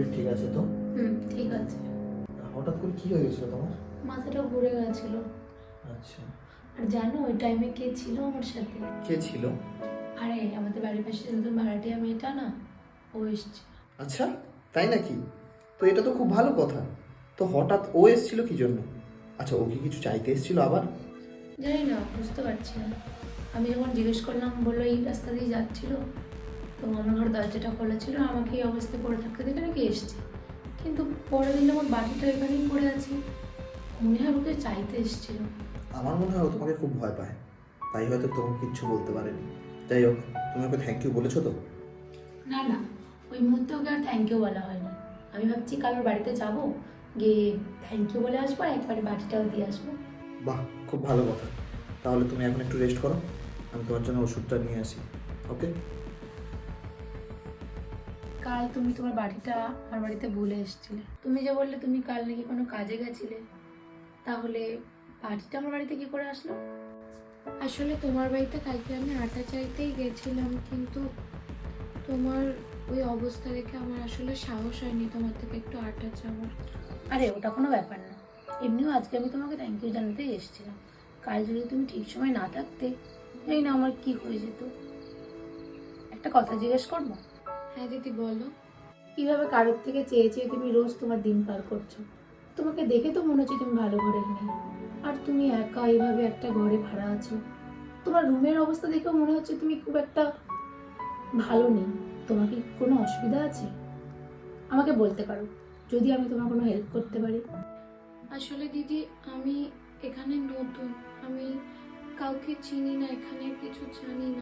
শরীর ঠিক আছে তো? হুম ঠিক আছে। হঠাৎ করে কি হয়ে গেছিল তোমার? মাথাটা ঘুরে গেছিল। আচ্ছা। আর জানো ওই টাইমে কে ছিল আমার সাথে? কে ছিল? আরে আমাদের বাড়ির পাশে যে নতুন ভাড়াটিয়া মেয়েটা না ও এসছে আচ্ছা তাই নাকি? তো এটা তো খুব ভালো কথা। তো হঠাৎ ও এসেছিল কি জন্য? আচ্ছা ও কি কিছু চাইতে এসেছিল আবার? জানি না বুঝতে পারছি না। আমি যখন জিজ্ঞেস করলাম বলল এই রাস্তা দিয়ে যাচ্ছিল। দরজাটা খোলা ছিল আমাকে এই অবস্থায় পড়ে থাকতে দেখে নাকি এসছে। কিন্তু পরে দিন আমার বাড়িটা এখানেই পড়ে আছে মনে হয় ওকে চাইতে এসেছিল। আমার মনে হয় ও তোমাকে খুব ভয় পায়। তাই হয়তো তোমাকে কিচ্ছু বলতে পারেনি। যাই হোক তুমি ওকে থ্যাংক ইউ বলেছ তো? না না ওই মুহূর্তে ওকে আর থ্যাংক ইউ বলা হয়নি। আমি ভাবছি কারোর বাড়িতে যাব গিয়ে থ্যাংক ইউ বলে আসব আর একবারে বাড়িটাও দিয়ে আসব। বাহ খুব ভালো কথা। তাহলে তুমি এখন একটু রেস্ট করো। আমি তোমার জন্য ওষুধটা নিয়ে আসি ওকে কাল তুমি তোমার বাড়িটা আমার বাড়িতে ভুলে এসেছিলে। তুমি যে বললে তুমি কাল নাকি কোনো কাজে গেছিলে, তাহলে বাড়িটা আমার বাড়িতে কি করে আসলো? আসলে তোমার বাড়িতে কালকে আমি আটা চাইতেই গেছিলাম, কিন্তু তোমার ওই অবস্থা দেখে আমার আসলে সাহস হয়নি তোমার থেকে একটু আটা চাওয়ার। আরে, ওটা কোনো ব্যাপার না। এমনিও আজকে আমি তোমাকে থ্যাংক ইউ জানাতে এসেছিলাম। কাল যদি তুমি ঠিক সময় না থাকতে, এই না আমার কি হয়ে যেত? একটা কথা জিজ্ঞেস করব? হ্যাঁ দিদি বলো। কীভাবে কারোর থেকে চেয়ে চেয়ে তুমি রোজ তোমার দিন পার করছ? তোমাকে দেখে তো মনে হচ্ছে তুমি ভালো ঘরের নেই আর তুমি একা এইভাবে একটা ঘরে ভাড়া আছো। তোমার রুমের অবস্থা দেখেও মনে হচ্ছে তুমি খুব একটা ভালো নেই। তোমার কি কোনো অসুবিধা আছে? আমাকে বলতে পারো যদি আমি তোমার কোনো হেল্প করতে পারি। আসলে দিদি আমি এখানে নতুন। আমি কাউকে চিনি না এখানে কিছু জানি না।